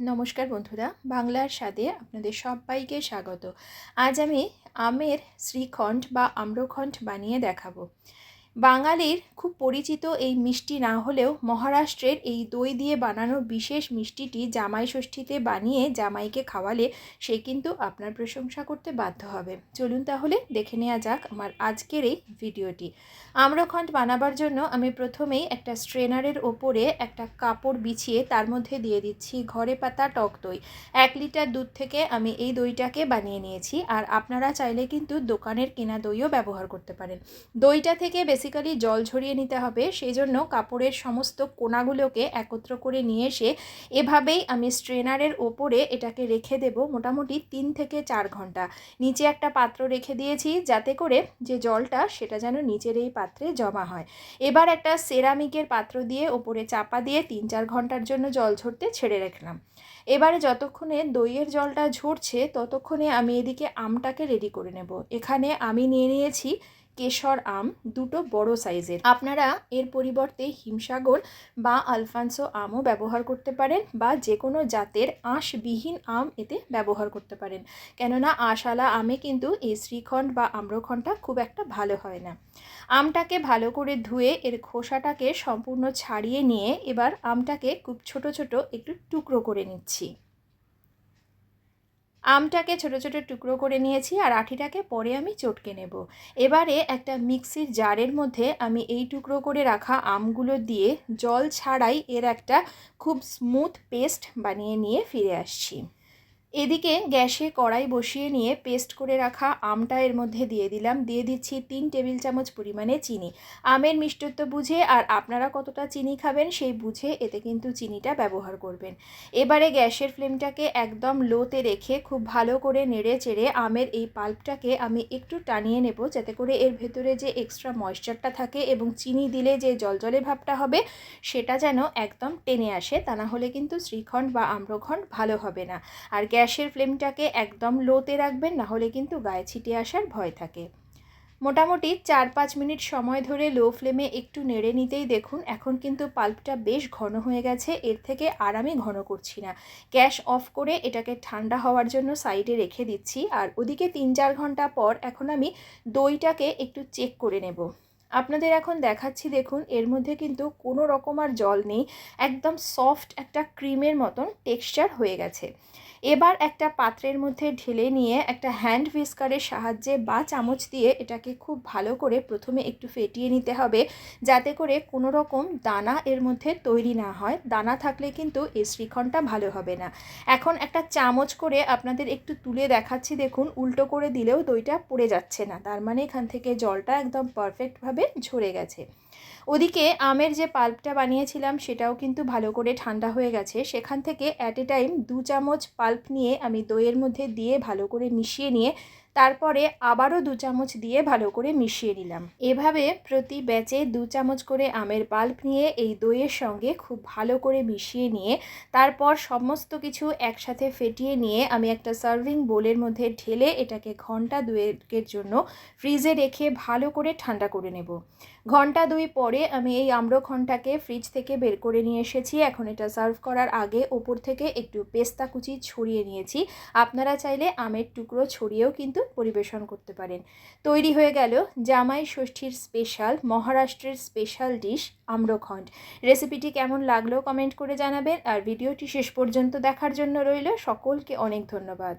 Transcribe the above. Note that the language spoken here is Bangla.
নমস্কার বন্ধুরা, বাংলার স্বাদে আপনাদের সবাইকে স্বাগত। আজ আমি আমের শ্রীখণ্ড বা আম্রখণ্ড বানিয়ে দেখাবো। বাঙালির খুব পরিচিত এই মিষ্টি না হলেও মহারাষ্ট্রের এই দই দিয়ে বানানো বিশেষ মিষ্টিটি জামাই ষষ্ঠীতে বানিয়ে জামাইকে খাওয়ালে সে কিন্তু আপনার প্রশংসা করতে বাধ্য হবে। চলুন তাহলে দেখে নেওয়া যাক আমার আজকের এই ভিডিওটি। আম্রখণ্ড বানাবার জন্য আমি প্রথমেই একটা স্ট্রেনারের ওপরে একটা কাপড় বিছিয়ে তার মধ্যে দিয়ে দিচ্ছি ঘরে পাতা টক দই। এক লিটার দুধ থেকে আমি এই দইটাকে বানিয়ে নিয়েছি। আর আপনারা চাইলে কিন্তু দোকানের কেনা দইও ব্যবহার করতে পারেন। দইটা থেকে বেসিক্যালি জল ঝরিয়ে নিতে হবে সেই জন্য কাপড়ের সমস্ত কোনাগুলোকে একত্র করে নিয়ে এসে এভাবেই আমি স্ট্রেনারের ওপরে এটাকে রেখে দেব মোটামুটি তিন থেকে চার ঘণ্টা। নিচে একটা পাত্র রেখে দিয়েছি যাতে করে যে জলটা সেটা যেন নিচের এই পাত্রে জমা হয়। এবার একটা সেরামিকের পাত্র দিয়ে ওপরে চাপা দিয়ে তিন চার ঘণ্টার জন্য জল ঝরতে ছেড়ে রাখলাম। এবারে যতক্ষণে দইয়ের জলটা ঝরছে ততক্ষণে আমি এদিকে আমটাকে রেডি করে নেব। এখানে আমি নিয়ে নিয়েছি কেশর আম দুটো বড় সাইজের। আপনারা এর পরিবর্তে হিমসাগর বা আলফানসো আমও ব্যবহার করতে পারেন বা যে কোনো জাতের আঁশবিহীন আম এতে ব্যবহার করতে পারেন। কেননা আঁশালা আমে কিন্তু এই শ্রীখণ্ড বা আম্রখণ্ডটা খুব একটা ভালো হয় না। আমটাকে ভালো করে ধুয়ে এর খোসাটাকে সম্পূর্ণ ছাড়িয়ে নিয়ে এবার আমটাকে খুব ছোট ছোট একটু টুকরো করে নিচ্ছি। আমটাকে ছোট ছোট টুকরো করে নিয়েছি আর আঠিটাকে পরে আমি চটকে নেব। এবারে একটা মিক্সির জারের মধ্যে আমি এই টুকরো করে রাখা আমগুলো দিয়ে জল ছাড়াই এর একটা খুব স্মুথ পেস্ট বানিয়ে নিয়ে ফিরে আসছি। এদিকে গ্যাসে কড়াই বসিয়ে নিয়ে পেস্ট করে রাখা আমটা এর মধ্যে দিয়ে দিলাম। দিয়ে দিচ্ছি তিন টেবিল চামচ পরিমাণে চিনি। আমের মিষ্টত্ব বুঝে আর আপনারা কতটা চিনি খাবেন সেই বুঝে এতে কিন্তু চিনিটা ব্যবহার করবেন। এবারে গ্যাসের ফ্লেমটাকে একদম লোতে রেখে খুব ভালো করে নেড়ে চেড়ে আমের এই পাল্পটাকে আমি একটু টানিয়ে নেব যাতে করে এর ভেতরে যে এক্সট্রা ময়েশ্চারটা থাকে এবং চিনি দিলে যে জলজলে ভাবটা হবে সেটা যেন একদম টেনে আসে। তা না হলে কিন্তু শ্রীখণ্ড বা আম্রখণ্ড ভালো হবে না। আর গ্যাসের ফ্লেমটাকে একদম লোতে রাখবেন না হলে কিন্তু গায়ে ছিটে আসার ভয় থাকে। মোটামুটি চার পাঁচ মিনিট সময় ধরে লো ফ্লেমে একটু নেড়ে নিতেই দেখুন, এখন কিন্তু পাল্পটা বেশ ঘন হয়ে গেছে, এর থেকে আর আমি ঘন করছি না। গ্যাস অফ করে এটাকে ঠান্ডা হওয়ার জন্য সাইডে রেখে দিচ্ছি, আর ওদিকে তিন চার ঘণ্টা পর এখন আমি দইটাকে একটু চেক করে নেব। আপনাদের এখন দেখাচ্ছি, দেখুন, এর মধ্যে কিন্তু কোনো রকম আর জল নেই, একদম সফট একটা ক্রিমের মতন টেক্সচার হয়ে গেছে। এবার একটা পাত্রের মধ্যে ঢেলে নিয়ে একটা হ্যান্ড হুইস্কারের সাহায্যে বা চামচ দিয়ে এটাকে খুব ভালো করে প্রথমে একটু ফেটিয়ে নিতে হবে, যাতে করে কোনো রকম দানা এর মধ্যে তৈরি না হয়। দানা থাকলে কিন্তু এই শ্রীখণ্ডটা ভালো হবে না। এখন একটা চামচ করে আপনাদের একটু তুলে দেখাচ্ছি, দেখুন, উল্টো করে দিলেও দইটা পড়ে যাচ্ছে না। তার মানে এখান থেকে জলটা একদম পারফেক্টভাবে ঝরে গেছে। ওদিকে আমের যে পাল্পটা বানিয়েছিলাম, সেটাও কিন্তু ভালো করে ঠান্ডা হয়ে গেছে। সেখান থেকে অ্যাট এ টাইম দু চামচ পাল্প নিয়ে আমি দইয়ের মধ্যে দিয়ে ভালো করে মিশিয়ে নিয়ে, তারপরে আবারও দু চামচ দিয়ে ভালো করে মিশিয়ে নিলাম। এভাবে প্রতি ব্যাচে দু চামচ করে আমের পাল্প নিয়ে এই দইয়ের সঙ্গে খুব ভালো করে মিশিয়ে নিয়ে, তারপর সমস্ত কিছু একসাথে ফেটিয়ে নিয়ে আমি একটা সার্ভিং বোলের মধ্যে ঢেলে এটাকে ঘণ্টা দুয়েকের জন্য ফ্রিজে রেখে ভালো করে ঠান্ডা করে নেব। ঘণ্টা দুই পরে আমি এই আম্রখণ্ডটাকে ফ্রিজ থেকে বের করে নিয়ে এসেছি। এখন এটা সার্ভ করার আগে ওপর থেকে একটু পেস্তা কুচি ছড়িয়ে নিয়েছি। আপনারা চাইলে আমের টুকরো ছড়িয়েও কিন্তু পরিবেশন করতে পারেন। তৈরি হয়ে গেল জামাই ষষ্ঠীর স্পেশাল মহারাষ্ট্রের স্পেশাল ডিশ আম্রখণ্ড। রেসিপিটি কেমন লাগল কমেন্ট করে জানাবেন। আর ভিডিওটি শেষ পর্যন্ত দেখার জন্য রইল সকলকে অনেক ধন্যবাদ।